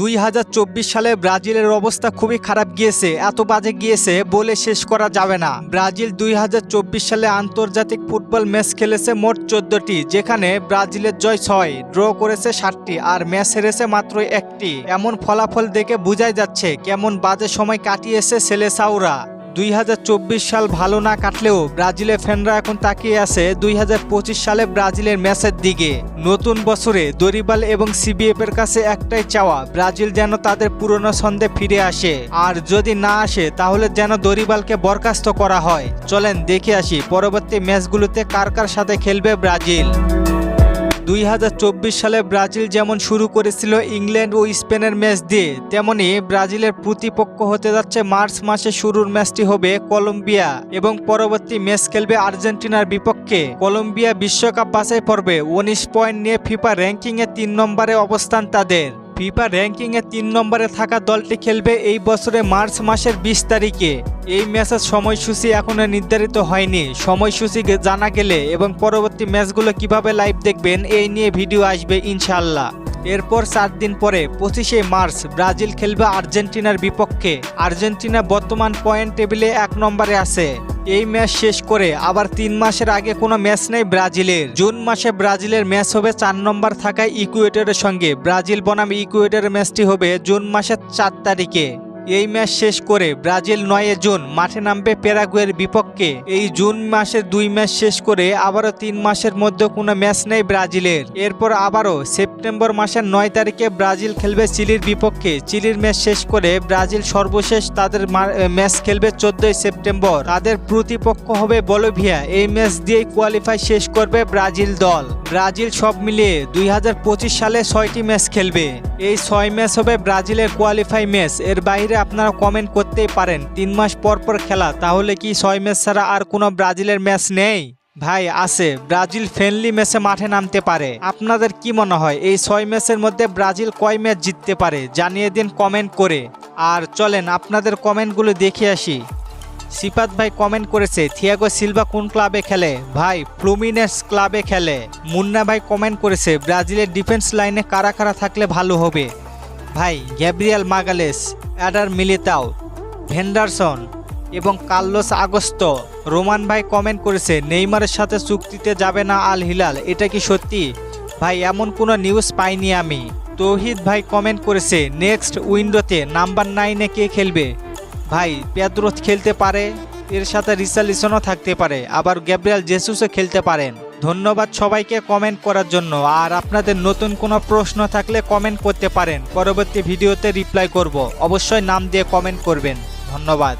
দুই হাজার চব্বিশ সালে ব্রাজিলের অবস্থা খুবই খারাপ গিয়েছে, এত বাজে গিয়েছে বলে শেষ করা যাবে না। ব্রাজিল দুই হাজার চব্বিশ সালে আন্তর্জাতিক ফুটবল ম্যাচ খেলেছে মোট চোদ্দটি, যেখানে ব্রাজিলের জয় ছয়, ড্র করেছে ষাটটি আর ম্যাচ হেরেছে মাত্র একটি। এমন ফলাফল দেখে বোঝাই যাচ্ছে কেমন বাজে সময় কাটিয়েছে সেলেসাউরা। দুই হাজার চব্বিশ সাল ভালো না কাটলেও ব্রাজিলের ফ্যানরা এখন তাকিয়ে আছে দুই হাজার পঁচিশ সালে ব্রাজিলের ম্যাচের দিকে। নতুন বছরে দরিবাল এবং সিবিএফ এর কাছে একটাই চাওয়া, ব্রাজিল যেন তাদের পুরনো ছন্দে ফিরে আসে। আর যদি না আসে, তাহলে যেন দরিবালকে বরখাস্ত করা হয়। চলেন দেখে আসি পরবর্তী ম্যাচগুলোতে কার কার সাথে খেলবে ব্রাজিল। দুই হাজার চব্বিশ সালে ব্রাজিল যেমন শুরু করেছিল ইংল্যান্ড ও স্পেনের ম্যাচ দিয়ে, তেমনি ব্রাজিলের প্রতিপক্ষ হতে যাচ্ছে মার্চ মাসে শুরুর ম্যাচটি হবে কলম্বিয়া এবং পরবর্তী ম্যাচ খেলবে আর্জেন্টিনার বিপক্ষে। কলম্বিয়া বিশ্বকাপ বাছাই পর্বে উনিশ পয়েন্ট নিয়ে ফিফা র্যাঙ্কিংয়ে তিন নম্বরে অবস্থান তাদের। ফিফা র্যাঙ্কিংয়ে তিন নম্বরে থাকা দলটি খেলবে এই বছরে মার্চ মাসের বিশ তারিখে। এই ম্যাচের সময়সূচি এখনও নির্ধারিত হয়নি। সময়সূচি জানা গেলে এবং পরবর্তী ম্যাচগুলো কীভাবে লাইভ দেখবেন, এই নিয়ে ভিডিও আসবে ইনশাল্লাহ এরপর চার দিন পরে, পঁচিশে মার্চ, ব্রাজিল খেলবে আর্জেন্টিনার বিপক্ষে। আর্জেন্টিনা বর্তমান পয়েন্ট টেবিলে এক নম্বরে আছে। এই ম্যাচ শেষ করে আবার তিন মাসের আগে কোনো ম্যাচ নেই ব্রাজিলের। জুন মাসে ব্রাজিলের ম্যাচ হবে চার নম্বর থাকায় ইকুয়েটরের সঙ্গে। ব্রাজিল বনাম ইকুয়েটরের ম্যাচটি হবে জুন মাসের চার তারিখে। এই ম্যাচ শেষ করে ব্রাজিল নয় জুন, মাঠে নামবে প্যারাগুয়ের বিপক্ষে। এই জুন মাসের দুই ম্যাচ শেষ করে আবারও তিন মাসের মধ্যে কোনো ম্যাচ নেই ব্রাজিলের। এরপর আবারও সেপ্টেম্বর মাসের নয় তারিখে ব্রাজিল খেলবে চিলির বিপক্ষে। চিলির ম্যাচ শেষ করে ব্রাজিল সর্বশেষ তাদের ম্যাচ খেলবে চোদ্দই সেপ্টেম্বর। তাদের প্রতিপক্ষ হবে বলোভিয়া। এই ম্যাচ দিয়েই কোয়ালিফাই শেষ করবে ব্রাজিল দল। ব্রাজিল সব মিলিয়ে দুই হাজার পঁচিশ সালে ছয়টি ম্যাচ খেলবে। এই ছয় ম্যাচ হবে ব্রাজিলের কোয়ালিফাই ম্যাচ। এর বাইরে আপনারা কমেন্ট করতেই পারেন, তিন মাস পর পর খেলা, তাহলে কি ছয় ম্যাচ ছাড়া আর কোনো ব্রাজিলের ম্যাচ নেই? ভাই, আছে, ব্রাজিল ফ্রেন্ডলি ম্যাচে মাঠে নামতে পারে। আপনাদের কি মনে হয়, এই ছয় ম্যাচের মধ্যে ব্রাজিল কয় ম্যাচ জিততে পারে? জানিয়ে দিন কমেন্ট করে। আর চলেন, আপনাদের কমেন্টগুলো দেখে আসি। সিপাত ভাই কমেন্ট করেছে, থিয়াগো সিলভা কোন ক্লাবে খেলে? ভাই ফ্লুমিনেস ক্লাবে খেলে। মুন্না ভাই কমেন্ট করেছে, ব্রাজিলের ডিফেন্স লাইনে কারা কারা থাকলে ভালো হবে? ভাই, Gabriel Magalhaes, Eder Militao, Vanderson এবং কার্লোস আগস্ত। রোমান ভাই কমেন্ট করেছে, নেইমারের সাথে চুক্তিতে যাবে না আল হিলাল, এটা কি সত্যি? ভাই, এমন কোনো নিউজ পাইনি আমি। তৌহিদ ভাই কমেন্ট করেছে, নেক্সট উইন্ডোতে নাম্বার নাইনে কে খেলবে? ভাই পেদ্রোথ খেলতে পারে, এর সাথে রিসালিসনও থাকতে পারে, আবার গ্যাব্রিয়াল জেসুসও খেলতে পারেন। ধন্যবাদ সবাইকে কমেন্ট করার জন্য, আর আপনাদের নতুন কোনো প্রশ্ন থাকলে কমেন্ট করতে পারেন। পরবর্তী ভিডিওতে রিপ্লাই করব, অবশ্যই নাম দিয়ে কমেন্ট করবেন। ধন্যবাদ।